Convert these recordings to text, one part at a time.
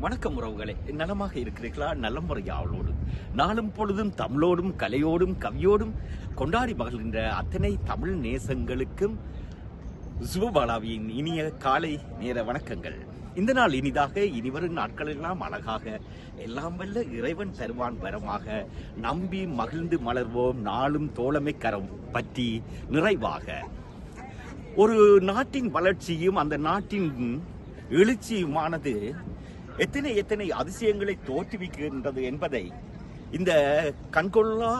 வணக்கம் உறவுகளே. நலமாக இருக்கிறீர்களா? நல்ல முறையாவளோடு நாளும் பொழுதும் தமிழோடும் கலையோடும் கவியோடும் கொண்டாடி மகிழ்கின்ற அத்தனை தமிழ் நேசங்களுக்கும் சுபபாலாவியின் இனிய காலை நேர வணக்கங்கள். இந்த நாள் இனிதாக இனிவரும் நாட்களெல்லாம் அழகாக எல்லாம் வல்ல இறைவன் தருவான் வரமாக நம்பி மகிழ்ந்து மலர்வோம் நாளும் தோழமை கரம் பற்றி நிறைவாக. ஒரு நாட்டின் வளர்ச்சியும் அந்த நாட்டின் எழுச்சியுமானது எத்தனை எத்தனை அதிசயங்களை தோற்றுவிக்கின்றது என்பதை இந்த கண்கொள்ளா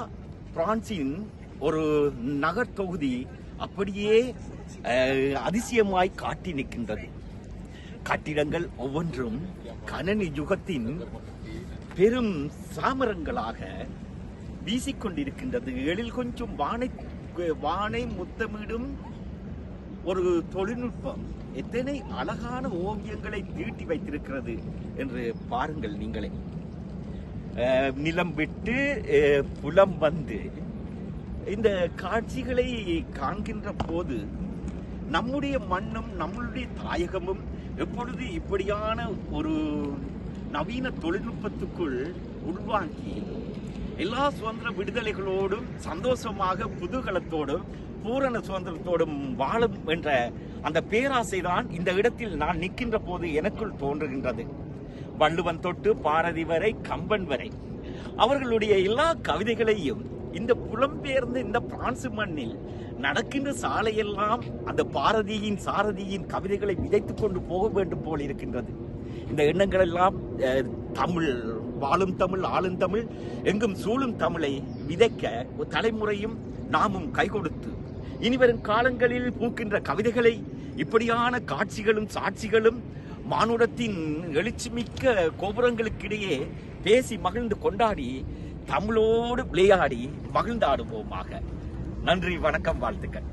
பிரான்சின் ஒரு நகர் தொகுதி அப்படியே அதிசயமாய் காட்டி நிற்கின்றது. கட்டிடங்கள் ஒவ்வொன்றும் கணனி யுகத்தின் பெரும் சாமரங்களாக வீசிக்கொண்டிருக்கின்றது. எழில் கொஞ்சம் வானை வானை முத்தமிடும் ஒரு தொழில்நுட்பம் எத்தனை அழகான ஓவியங்களை தீட்டி வைத்திருக்கிறது என்று பாருங்கள் நீங்களே. நிலம் விட்டு புலம் வந்து இந்த காட்சிகளை காண்கின்ற போது நம்முடைய மண்ணும் நம்மளுடைய தாயகமும் எப்பொழுது இப்படியான ஒரு நவீன தொழில்நுட்பத்துக்குள் உள்வாங்கி எல்லா சுதந்திர விடுதலைகளோடும் சந்தோஷமாக புதுகலத்தோடும் பூரண சுதந்திரத்தோடும் வாழும் என்ற அந்த பேராசை தான் இந்த இடத்தில் நான் நிற்கின்ற போது எனக்குள் தோன்றுகின்றது. வள்ளுவன் தொட்டு பாரதி வரை கம்பன் வரை. அவர்களுடைய எல்லா கவிதைகளையும் இந்த புலம்பெயர்ந்த இந்த பிரான்சு மண்ணில் நடக்கின்ற சாலையெல்லாம் அந்த பாரதியின் சாரதியின் கவிதைகளை விதைத்துக் கொண்டு போக வேண்டும் போல் இருக்கின்றது. இந்த எண்ணங்கள் எல்லாம் தமிழ் வாழும் தமிழ் ஆளும் தமிழ் எங்கும் சூழும் தமிழை விதைக்க ஒரு தலைமுறையும் நாமும் கை கொடுத்து இனிவரும் காலங்களில் பூக்கின்ற கவிதைகளை இப்படியான காட்சிகளும் சாட்சிகளும் மானுடத்தின் எழுச்சிமிக்க கோபுரங்களுக்கிடையே பேசி மகிழ்ந்து கொண்டாடி தமிழோடு விளையாடி மகிழ்ந்தாடுவோமாக. நன்றி வணக்கம் வாழ்த்துக்கள்.